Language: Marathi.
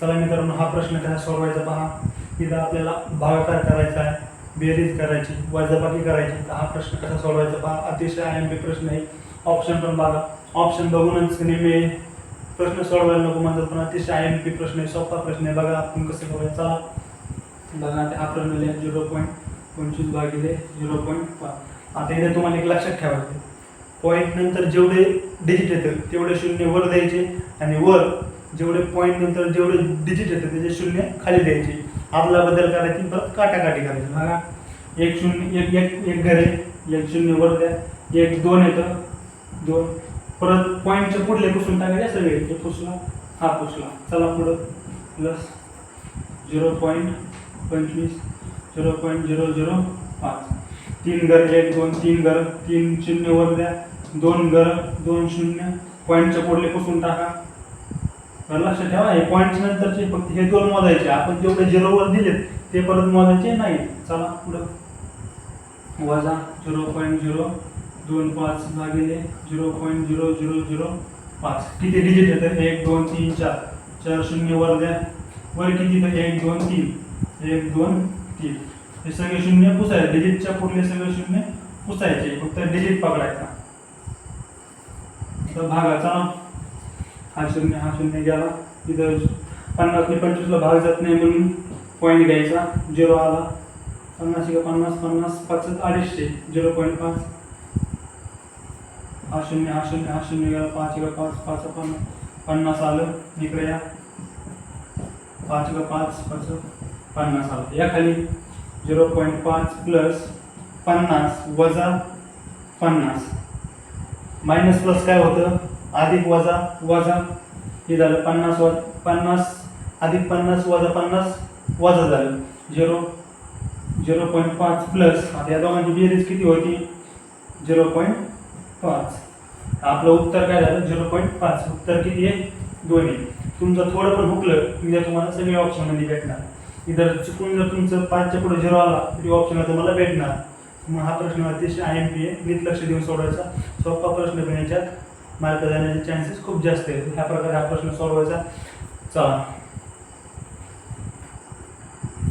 चला मित्रांनो हा प्रश्न कसा सोडवायचा पहा. इथं आपल्याला भागाकार करायचा आहे बेरीज करायची वजाबाकी करायची. तर हा प्रश्न कसा सोडवायचा पहा. अतिशय आय एम पी प्रश्न आहे. ऑप्शन पण बघा. ऑप्शन बघूनच नेहमी प्रश्न सोडवायला नको म्हणतात पण अतिशय आय एम पी प्रश्न आहे. सोपा प्रश्न आहे. बघा आपण कसं करूया. चला. बघा आता हा प्रश्न लिहा. झिरो पॉईंट पंचवीस भागिले झिरो पॉईंट पाच आता इथे तुम्हाला एक लक्षात ठेवायचं पॉईंट नंतर जेवढे डिजिट येतात तेवढे शून्य वर द्यायचे आणि वर जेवढे पॉईंट नंतर जेवढे डिजिट येतात त्याचे शून्य खाली द्यायचे. आदला बदल करायची परत काटाकाटी करायची. बघा एक शून्य एक एक एक घर एक शून्य वर द्या. एक दोन येतं. दोन. परत पॉईंटच्या पुढले पुसून टाकायचे सगळे. हे पुसला हा पुसला. चला पुढं. प्लस झिरो पॉईंट पंचवीस झिरो पॉईंट झिरो झिरो पाच. तीन घर एक दोन तीन घर तीन शून्य वर द्या. दोन घर दोन शून्य. पॉईंटच्या पुढले पुसून टाका. तर लक्षात ठेवा हे पॉईंट नंतरचे फक्त हे दोन मोजायचे. आपण जेवढे झिरोवर दिलेत ते परत मोजायचे नाही. चला पुढं. वजा झिरो पॉईंट झिरो दोन पाच भागिले zero point zero zero zero पाच. किती डिजिट येतं एक दोन तीन चार. चार शून्य वर द्या. वर किती तर एक दोन तीन. एक दोन तीन. हे सगळे शून्य पुसायचे. डिजिटच्या पुढले सगळे शून्य पुसायचे. फक्त डिजिट पकडायचा. तर भागाचा हा शून्य हा शून्य गेला इथं ने पंचवीसला भाग जात नाही म्हणून पॉईंट घ्यायचा झिरो आला। पन्नास का पन्नास पन्नास पाच अडीचशे झिरो पॉईंट पाच। हा शून्य हा शून्य हा शून्य गेला पाच का पाच पाच पन्नास पन्नास आलं इकडे या पाच का पाच पाच पन्नास आलं। या खाली झिरो पॉईंट पाच प्लस पन्नास वजा पन्नास। मायनस प्लस काय होतं? अधिक वजा वजा हे झालं पन्नास व पन्नास अधिक पन्नास वजा पन्नास वजा झालं. झिरो झिरो पॉईंट पाच प्लस आता या दोघांची बेरीज किती होती? झिरो पॉईंट पाच. आपलं उत्तर काय झालं? झिरो पॉईंट पाच. उत्तर किती आहे? दोन आहे. तुमचं थोडं पण हुकलं की तुम्हाला सगळे ऑप्शनमध्ये भेटणार. इतर चुकून जर तुमचं पाचच्या पुढे झिरो आला तरी ऑप्शन तुम्हाला भेटणार. मग हा प्रश्न अतिशय आय एम पी आहे. नीट लक्ष देऊन सोडवायचा. सोपा प्रश्न पण याच्यात. मार्क जाण्याचे चान्सेस खूप जास्त आहेत. ह्या प्रकारे हा प्रश्न सोडवायचा चला.